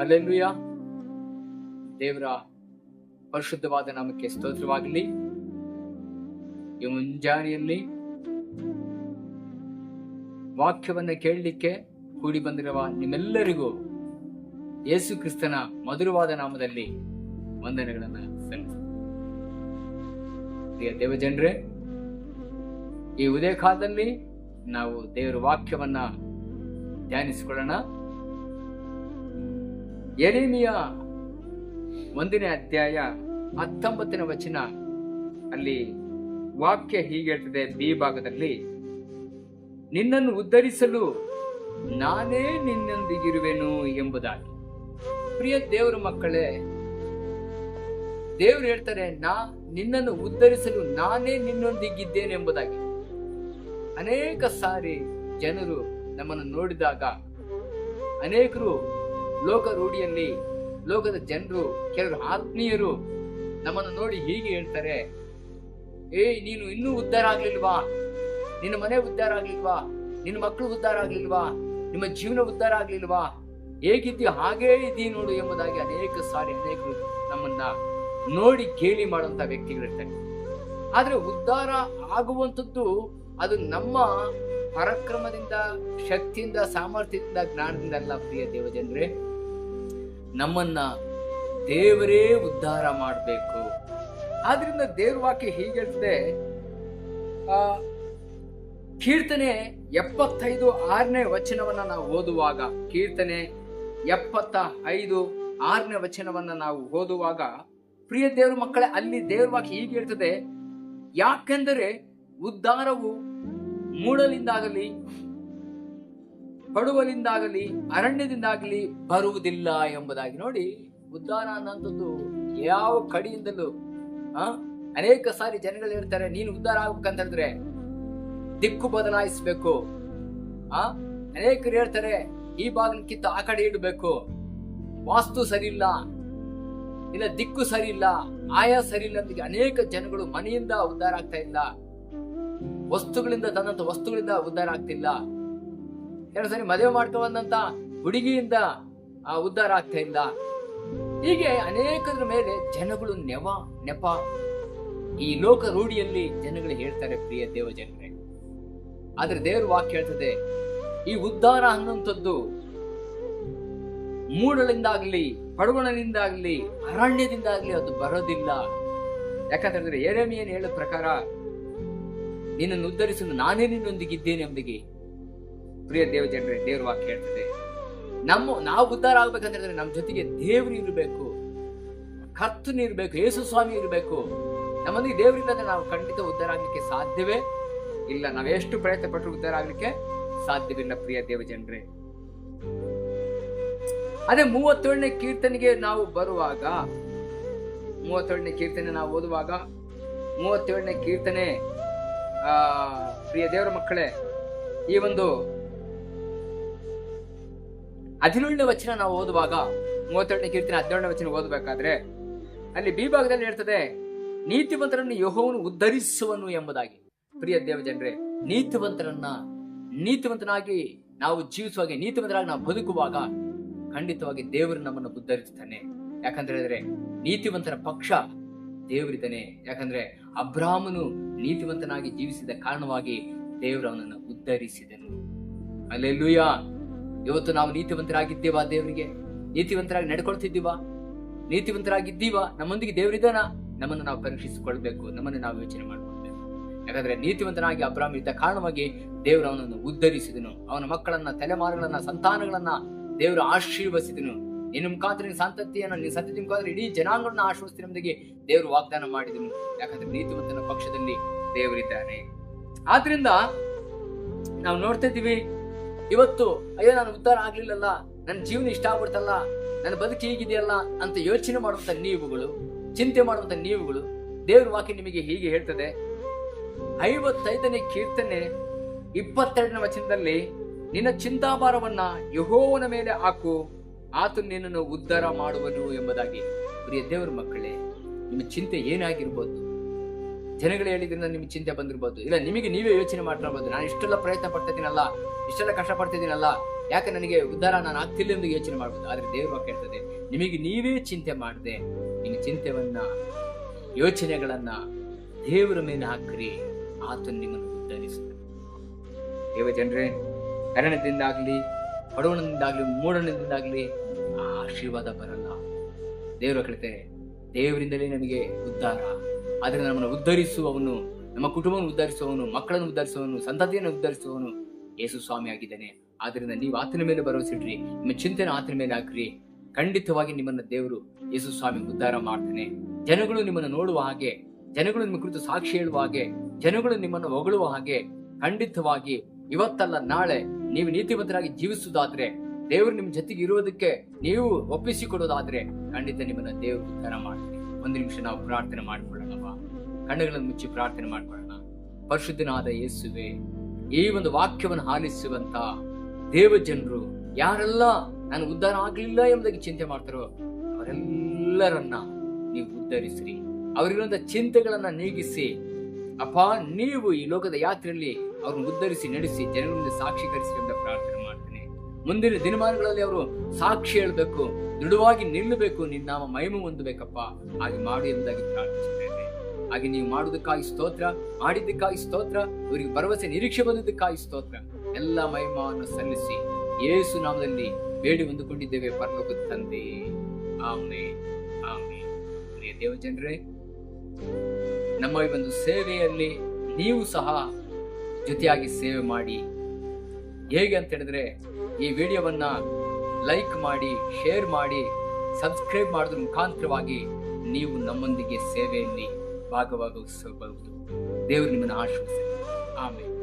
Alleluia ದೇವರ ಪರಿಶುದ್ಧವಾದ ನಾಮಕ್ಕೆ ಸ್ತೋತ್ರವಾಗಲಿ. ಈ ಮುಂಜಾನೆಯಲ್ಲಿ ವಾಕ್ಯವನ್ನು ಕೇಳಲಿಕ್ಕೆ ಕೂಡಿ ಬಂದಿರುವ ನಿಮ್ಮೆಲ್ಲರಿಗೂ ಯೇಸು ಕ್ರಿಸ್ತನ ಮಧುರವಾದ ನಾಮದಲ್ಲಿ ವಂದನೆಗಳನ್ನು ಸಲ್ಲಿಸ. ದೇವಜನರೇ ಈ ಉದಯ ಕಾಲದಲ್ಲಿ ನಾವು ದೇವರ ವಾಕ್ಯವನ್ನ ಧ್ಯಾನಿಸಿಕೊಳ್ಳೋಣ. ಎರೇಮಿಯ ಒಂದನೇ ಅಧ್ಯಾಯ ಹತ್ತೊಂಬತ್ತನೇ ವಚನ ಅಲ್ಲಿ ವಾಕ್ಯ ಹೀಗೆ ಬಿ ಭಾಗದಲ್ಲಿ, ನಿನ್ನನ್ನು ಉದ್ಧರಿಸಲು ನಾನೇ ನಿನ್ನೊಂದಿಗಿರುವೆನು ಎಂಬುದಾಗಿ. ಪ್ರಿಯ ದೇವರ ಮಕ್ಕಳೇ, ದೇವರು ಹೇಳ್ತಾರೆ, ನಾ ನಿನ್ನನ್ನು ಉದ್ಧರಿಸಲು ನಾನೇ ನಿನ್ನೊಂದಿಗಿದ್ದೇನೆ ಎಂಬುದಾಗಿ. ಅನೇಕ ಸಾರಿ ಜನರು ನಮ್ಮನ್ನು ನೋಡಿದಾಗ, ಅನೇಕರು ಲೋಕ ರೂಢಿಯಲ್ಲಿ ಲೋಕದ ಜನರು ಕೆಲವರು ಆತ್ಮೀಯರು ನಮ್ಮನ್ನು ನೋಡಿ ಹೀಗೆ ಹೇಳ್ತಾರೆ ಏಯ್ ನೀನು ಇನ್ನೂ ಉದ್ಧಾರ ಆಗ್ಲಿಲ್ವಾ ನಿನ್ನ ಮನೆ ಉದ್ಧಾರ ಆಗ್ಲಿಲ್ವಾ ನಿನ್ನ ಮಕ್ಕಳು ಉದ್ಧಾರ ಆಗ್ಲಿಲ್ವಾ ನಿಮ್ಮ ಜೀವನ ಉದ್ಧಾರ ಆಗ್ಲಿಲ್ವಾ ಹೇಗಿದ್ದಿ ಹಾಗೇ ಇದ್ದೀ ನೋಡು ಎಂಬುದಾಗಿ ಅನೇಕ ಸಾರಿ ಅನೇಕರು ನಮ್ಮನ್ನ ನೋಡಿ ಕೇಳಿ ಮಾಡುವಂತ ವ್ಯಕ್ತಿಗಳಿರ್ತಾರೆ. ಆದ್ರೆ ಉದ್ಧಾರ ಆಗುವಂಥದ್ದು ಅದು ನಮ್ಮ ಪರಾಕ್ರಮದಿಂದ, ಶಕ್ತಿಯಿಂದ, ಸಾಮರ್ಥ್ಯದಿಂದ, ಜ್ಞಾನದಿಂದ ಅಲ್ಲ, ಪ್ರಿಯ ದೇವಜನರೇ. ನಮ್ಮನ್ನ ದೇವರೇ ಉದ್ಧಾರ ಮಾಡಬೇಕು. ಆದ್ರಿಂದ ದೇವ್ರ ವಾಕ್ಯ ಹೀಗೆ ಕೀರ್ತನೆ ಎಪ್ಪತ್ತೈದು ಆರನೇ ವಚನವನ್ನ ನಾವು ಓದುವಾಗ, ಕೀರ್ತನೆ ಎಪ್ಪತ್ತ ಐದು ಆರನೇ ವಚನವನ್ನ ನಾವು ಓದುವಾಗ, ಪ್ರಿಯ ದೇವ್ರ ಮಕ್ಕಳೇ, ಅಲ್ಲಿ ದೇವ್ರ ವಾಕ್ಯ ಹೀಗೆ ಹೇಳ್ತದೆ, ಯಾಕೆಂದರೆ ಉದ್ಧಾರವು ಮೂಡಲಿಂದಾಗಲಿ ಪಡುವಲಿಂದಾಗಲಿ ಅರಣ್ಯದಿಂದಾಗಲಿ ಬರುವುದಿಲ್ಲ ಎಂಬುದಾಗಿ ನೋಡಿ, ಉದ್ಧಾರ ಅನ್ನೋಂಥದ್ದು ಯಾವ ಕಡೆಯಿಂದಲೂ, ಆ, ಅನೇಕ ಸಾರಿ ಜನಗಳು ಹೇಳ್ತಾರೆ, ನೀನು ಉದ್ಧಾರ ಆಗ್ಬೇಕಂತ ಹೇಳಿದ್ರೆ ದಿಕ್ಕು ಬದಲಾಯಿಸಬೇಕು. ಆ, ಅನೇಕರು ಹೇಳ್ತಾರೆ, ಈ ಬಾಗಿಲಕ್ಕಿಂತ ಆ ಕಡೆ ಇಡಬೇಕು. ವಾಸ್ತು ಸರಿ ಇಲ್ಲ ದಿಕ್ಕು ಸರಿ ಇಲ್ಲ ಆಯಾ ಸರಿ ಅಂತ ಅನೇಕ ಜನಗಳು ಮನೆಯಿಂದ ಉದ್ಧಾರ ಆಗ್ತಾ ಇಲ್ಲ. ವಸ್ತುಗಳಿಂದ ತಂದಂತ ವಸ್ತುಗಳಿಂದ ಉದ್ಧಾರ ಆಗ್ತಿಲ್ಲ. ಎರಡು ಸರಿ ಮದುವೆ ಮಾಡ್ಕೊ ಬಂದಂತ ಹುಡುಗಿಯಿಂದ ಆ ಉದ್ಧಾರ ಆಗ್ತಾ ಇಲ್ಲ ಹೀಗೆ ಅನೇಕದ್ರ ಮೇಲೆ ಜನಗಳು ನೆವ, ನೆಪ. ಈ ಲೋಕ ರೂಢಿಯಲ್ಲಿ ಜನಗಳು ಹೇಳ್ತಾರೆ, ಪ್ರಿಯ ದೇವ ಜನರೇ ಆದ್ರೆ ದೇವ್ರ ವಾಕ್ಯ ಹೇಳ್ತದೆ, ಈ ಉದ್ಧಾರ ಅನ್ನುವಂಥದ್ದು ಮೂಡಲಿಂದಾಗ್ಲಿ ಪಡುಗಣನಿಂದಾಗ್ಲಿ ಅರಣ್ಯದಿಂದಾಗ್ಲಿ ಅದು ಬರೋದಿಲ್ಲ. ಯಾಕಂತಂದ್ರೆ ಏನು ಹೇಳೋ ಪ್ರಕಾರ, ನಿನ್ನನ್ನು ಉದ್ಧರಿಸಲು ನಾನೇ ನಿನ್ನೊಂದಿಗಿದ್ದೇನೆ ಎಂಬುದಿಗೆ ಪ್ರಿಯ ದೇವ ಜನರೇ, ದೇವ್ರ ವಾಕ್ಯ ಹೇಳ್ತದೆ. ನಮ್ಮ, ನಾವು ಉದ್ಧಾರ ಆಗ್ಬೇಕಂತ ಹೇಳಿದ್ರೆ ನಮ್ಮ ಜೊತೆಗೆ ದೇವರು ಇರಬೇಕು, ಕರ್ತನು ಇರಬೇಕು, ಯೇಸು ಸ್ವಾಮಿ ಇರಬೇಕು. ನಮ್ಮಲ್ಲಿ ದೇವರಿಲ್ಲದೆ ನಾವು ಖಂಡಿತ ಉದ್ಧಾರ ಆಗ್ಲಿಕ್ಕೆ ಸಾಧ್ಯವೇ ಇಲ್ಲ. ನಾವೆಷ್ಟು ಪ್ರಯತ್ನ ಪಟ್ಟರು ಉದ್ಧಾರ ಆಗ್ಲಿಕ್ಕೆ ಸಾಧ್ಯವಿಲ್ಲ ಪ್ರಿಯ ದೇವ ಜನರೇ. ಅದೇ ಮೂವತ್ತೇಳನೇ ಕೀರ್ತನೆಗೆ ನಾವು ಬರುವಾಗ, ಮೂವತ್ತೇಳನೇ ಕೀರ್ತನೆ ನಾವು ಓದುವಾಗ, ಮೂವತ್ತೇಳನೇ ಕೀರ್ತನೆ, ಆ, ಪ್ರಿಯ ದೇವರ ಮಕ್ಕಳೇ, ಈ ಒಂದು ಹದಿನೇಳನೇ ವಚನ ನಾವು ಓದುವಾಗ, ಮೂವತ್ತೆರಡನೇ ಕೀರ್ತನೆ ಹದಿನೇಳನೇ ವಚನ ಓದಬೇಕಾದ್ರೆ, ಅಲ್ಲಿ ಬಿ ಭಾಗದಲ್ಲಿ ಹೇಳ್ತದೆ, ನೀತಿವಂತರನ್ನು ಯಹೋವನು ಉದ್ಧರಿಸುವನು ಎಂಬುದಾಗಿ. ಪ್ರಿಯ ದೇವ ಜನರೇ ನೀತಿವಂತರನ್ನ ನೀತಿವಂತನಾಗಿ ನಾವು ಜೀವಿಸುವಾಗ, ನೀತಿವಂತರಾಗಿ ನಾವು ಬದುಕುವಾಗ ಖಂಡಿತವಾಗಿ ದೇವರು ನಮ್ಮನ್ನು ಉದ್ಧರಿಸುತ್ತಾನೆ. ಯಾಕಂತ ಹೇಳಿದ್ರೆ, ನೀತಿವಂತರ ಪಕ್ಷ ದೇವರಿದ್ದಾನೆ. ಯಾಕಂದ್ರೆ ಅಬ್ರಾಹ್ಮನು ನೀತಿವಂತನಾಗಿ ಜೀವಿಸಿದ ಕಾರಣವಾಗಿ ದೇವರು ಅವನನ್ನು ಉದ್ಧರಿಸಿದನು. ಅಲ್ಲೆಲ್ಲೂಯ ಇವತ್ತು ನಾವು ನೀತಿವಂತರಾಗಿದ್ದೇವಾ ದೇವರಿಗೆ? ನೀತಿವಂತರಾಗಿ ನಡ್ಕೊಳ್ತಿದ್ದೀವಾ? ನೀತಿವಂತರಾಗಿದ್ದೀವಾ? ನಮ್ಮೊಂದಿಗೆ ದೇವರಿದ್ದಾನ? ನಮ್ಮನ್ನು ನಾವು ಪರೀಕ್ಷಿಸಿಕೊಳ್ಬೇಕು. ನಮ್ಮನ್ನು ನಾವು ಯೋಚನೆ ಮಾಡಿಕೊಳ್ಬೇಕು. ಯಾಕಂದ್ರೆ ನೀತಿವಂತನಾಗಿ ಅಬ್ರಾಹ್ಮ ಇದ್ದ ಕಾರಣವಾಗಿ ದೇವರು ಅವನನ್ನು ಉದ್ಧರಿಸಿದನು. ಅವನ ಮಕ್ಕಳನ್ನ, ತಲೆಮಾರುಗಳನ್ನ, ಸಂತಾನಗಳನ್ನ ದೇವರು ಆಶೀರ್ವಸಿದನು ನಿನ್ನ ಮುಖಾಂತರ ನಿನ್ನ ಸಂತತಿಯನ್ನು, ನಿನ್ನ ಸಂತತಿ ಮುಖಾಂತರ ಇಡೀ ಜನಾಂಗಗಳನ್ನ ಆಶ್ವಸ್ತಿ ನಮ್ಮದಿಗೆ ದೇವರು ವಾಗ್ದಾನ ಮಾಡಿದನು. ಯಾಕಂದ್ರೆ ನೀತಿವಂತನ ಪಕ್ಷದಲ್ಲಿ ದೇವರಿದ್ದಾನೆ ಆದ್ರಿಂದ ನಾವು ನೋಡ್ತಾ ಇದ್ದೀವಿ ಇವತ್ತು, ಅಯ್ಯೋ, ನಾನು ಉದ್ಧಾರ ಆಗ್ಲಿಲ್ಲಲ್ಲ ನನ್ನ ಜೀವನ ಇಷ್ಟ ಆಗ್ಬಿಡ್ತಲ್ಲ, ನನ್ನ ಬದುಕು ಹೀಗಿದೆಯಲ್ಲ ಅಂತ ಯೋಚನೆ ಮಾಡುವಂತ ನೀವುಗಳು, ಚಿಂತೆ ಮಾಡುವಂತ ನೀವುಗಳು, ದೇವ್ರ ವಾಕ್ಯ ನಿಮಗೆ ಹೀಗೆ ಹೇಳ್ತದೆ, ಐವತ್ತೈದನೇ ಕೀರ್ತನೆ ಇಪ್ಪತ್ತೆರಡನೇ ವಚನದಲ್ಲಿ, ನಿನ್ನ ಚಿಂತಾಭಾರವನ್ನ ಯಹೋವನ ಮೇಲೆ ಹಾಕು, ಆತನು ನಿನ್ನನ್ನು ಉದ್ಧಾರ ಮಾಡುವನು ಎಂಬುದಾಗಿ. ಪ್ರಿಯ ದೇವರ ಮಕ್ಕಳೇ, ನಿಮ್ಮ ಚಿಂತೆ ಏನಾಗಿರ್ಬೋದು? ಜನಗಳು ಹೇಳಿದ್ರಿಂದ ನಿಮ್ಗೆ ಚಿಂತೆ ಬಂದಿರ್ಬೋದು. ಇಲ್ಲ, ನಿಮಗೆ ನೀವೇ ಯೋಚನೆ ಮಾಡ್ತಿರ್ಬೋದು ನಾನು ಇಷ್ಟೆಲ್ಲ ಪ್ರಯತ್ನ ಪಡ್ತಿದ್ದೀನಲ್ಲ, ಇಷ್ಟೆಲ್ಲ ಕಷ್ಟ ಪಡ್ತಿದ್ದೀನಲ್ಲ, ಯಾಕೆ ನನಗೆ ಉದ್ಧಾರ ನಾನು ಆಗ್ತಿಲ್ಲ ಎಂದು ಯೋಚನೆ ಮಾಡ್ಬೋದು. ಆದ್ರೆ ದೇವರು ಕೇಳ್ತದೆ ನಿಮಗೆ ನೀವೇ ಚಿಂತೆ ಮಾಡದೆ ನಿಮ್ಮ ಚಿಂತೆವನ್ನ, ಯೋಚನೆಗಳನ್ನ ದೇವರ ಮೇಲೆ ಹಾಕ್ರಿ. ಆತನು ನಿಮ್ಮನ್ನು ಉದ್ಧರಿಸುತ್ತೆ ದೇವ ಜನರೇ ಕರಣದಿಂದಾಗ್ಲಿ ಬಡವಣದಿಂದಾಗ್ಲಿ ಮೂಡಣದಿಂದಾಗ್ಲಿ, ಆಶೀರ್ವಾದ ಬರಲ್ಲ. ದೇವರು ಕೇಳ್ತೇನೆ ದೇವರಿಂದಲೇ ನಮಗೆ ಉದ್ಧಾರ. ಆದ್ರೆ ನಮ್ಮನ್ನು ಉದ್ಧರಿಸುವವನು, ನಮ್ಮ ಕುಟುಂಬವನ್ನು ಉದ್ಧರಿಸುವವನು, ಮಕ್ಕಳನ್ನು ಉದ್ಧರಿಸುವವನು, ಸಂತತಿಯನ್ನು ಉದ್ಧರಿಸುವವನು ಯೇಸು ಸ್ವಾಮಿ ಆಗಿದ್ದಾನೆ ಆದ್ದರಿಂದ ನೀವು ಆತನ ಮೇಲೆ ಭರವಸೆ ಇಡ್ರಿ ನಿಮ್ಮ ಚಿಂತನೆ ಆತನ ಮೇಲೆ ಹಾಕ್ರಿ. ಖಂಡಿತವಾಗಿ ನಿಮ್ಮನ್ನ ದೇವರು ಯೇಸು ಸ್ವಾಮಿ ಉದ್ಧಾರ ಮಾಡ್ತಾನೆ. ಜನಗಳು ನಿಮ್ಮನ್ನು ನೋಡುವ ಹಾಗೆ, ಜನಗಳು ನಿಮ್ಮ ಕುರಿತು ಸಾಕ್ಷಿ ಹೇಳುವ ಹಾಗೆ, ಜನಗಳು ನಿಮ್ಮನ್ನು ಹೊಗಳುವ ಹಾಗೆ, ಖಂಡಿತವಾಗಿ ಇವತ್ತಲ್ಲ ನಾಳೆ ನೀವು ನೀತಿವಂತರಾಗಿ ಜೀವಿಸುವುದಾದ್ರೆ, ದೇವರು ನಿಮ್ಮ ಜೊತೆಗೆ ಇರೋದಕ್ಕೆ ನೀವು ಒಪ್ಪಿಸಿಕೊಡೋದಾದ್ರೆ ಖಂಡಿತ ನಿಮ್ಮನ್ನ ದೇವರು ಉದ್ಧಾರ ಮಾಡ್ತೀನಿ ಒಂದು ನಿಮಿಷ ನಾವು ಪ್ರಾರ್ಥನೆ ಮಾಡ್ಕೊಳ್ಳೋಣವಾ ಕಣ್ಣುಗಳನ್ನು ಮುಚ್ಚಿ ಪ್ರಾರ್ಥನೆ ಮಾಡಿಕೊಳ್ಳೋಣ. ಪರಿಶುದ್ಧನಾದ ಯೇಸುವೆ, ಈ ಒಂದು ವಾಕ್ಯವನ್ನು ಆಲಿಸುವಂತ ದೇವ ಜನರು ಯಾರೆಲ್ಲ ನಾನು ಉದ್ಧಾರ ಆಗಲಿಲ್ಲ ಎಂಬುದಾಗಿ ಚಿಂತೆ ಮಾಡ್ತಾರೋ, ಅವರೆಲ್ಲರನ್ನ ನೀವು ಉದ್ಧರಿಸ್ರಿ. ಅವರಿರುವಂತ ಚಿಂತೆಗಳನ್ನ ನೀಗಿಸಿ, ಅಪ್ಪ, ನೀವು ಈ ಲೋಕದ ಯಾತ್ರೆಯಲ್ಲಿ ಅವ್ರನ್ನ ಉದ್ಧರಿಸಿ, ನಡೆಸಿ, ಜನರ ಮುಂದೆ ಸಾಕ್ಷೀಕರಿಸಿ ಅಂತ ಪ್ರಾರ್ಥನೆ ಮಾಡ್ತೇನೆ. ಮುಂದಿನ ದಿನಮಾನಗಳಲ್ಲಿ ಅವರು ಸಾಕ್ಷಿ ಹೇಳಬೇಕು, ದೃಢವಾಗಿ ನಿಲ್ಲಬೇಕು, ನಿನ್ನ ಮೈಮು ಹೊಂದಬೇಕಪ್ಪ. ಹಾಗೆ ಮಾಡಿ ಎಂಬುದಾಗಿ ಪ್ರಾರ್ಥಿಸುತ್ತೇನೆ. ಹಾಗೆ ನೀವು ಮಾಡುವುದಕ್ಕಾಗಿ ಸ್ತೋತ್ರ ಮಾಡಿದ್ದಕ್ಕಾಗಿ ಸ್ತೋತ್ರ ಇವರಿಗೆ ಭರವಸೆ, ನಿರೀಕ್ಷೆ ಬಂದಿದ್ದಕ್ಕಾಗಿ ಸ್ತೋತ್ರ. ಎಲ್ಲ ಮಹಿಮಾವನ್ನು ಸಲ್ಲಿಸಿ ಯೇಸು ನಾಮದಲ್ಲಿ ಬೇಡಿ ಹೊಂದಿಕೊಂಡಿದ್ದೇವೆ, ಪರಲೋಕದ ತಂದೆ. ಆಮೆ ಆಮೆ ಪ್ರಿಯ ದೇವಜನರೇ ನಮ್ಮ ಈ ಒಂದು ಸೇವೆಯಲ್ಲಿ ನೀವು ಸಹ ಜೊತೆಯಾಗಿ ಸೇವೆ ಮಾಡಿ. ಹೇಗೆ ಅಂತ ಹೇಳಿದ್ರೆ, ಈ ವಿಡಿಯೋವನ್ನ ಲೈಕ್ ಮಾಡಿ, ಶೇರ್ ಮಾಡಿ, ಸಬ್ಸ್ಕ್ರೈಬ್ ಮಾಡೋದ್ರ ಮುಖಾಂತರವಾಗಿ ನೀವು ನಮ್ಮೊಂದಿಗೆ ಸೇವೆಯಲ್ಲಿ ಭಾಗವಹಿಸಬಹುದು ದೇವರು ನಿಮ್ಮನ್ನು ಆಶ್ವಾಸ ಆಮೇಲೆ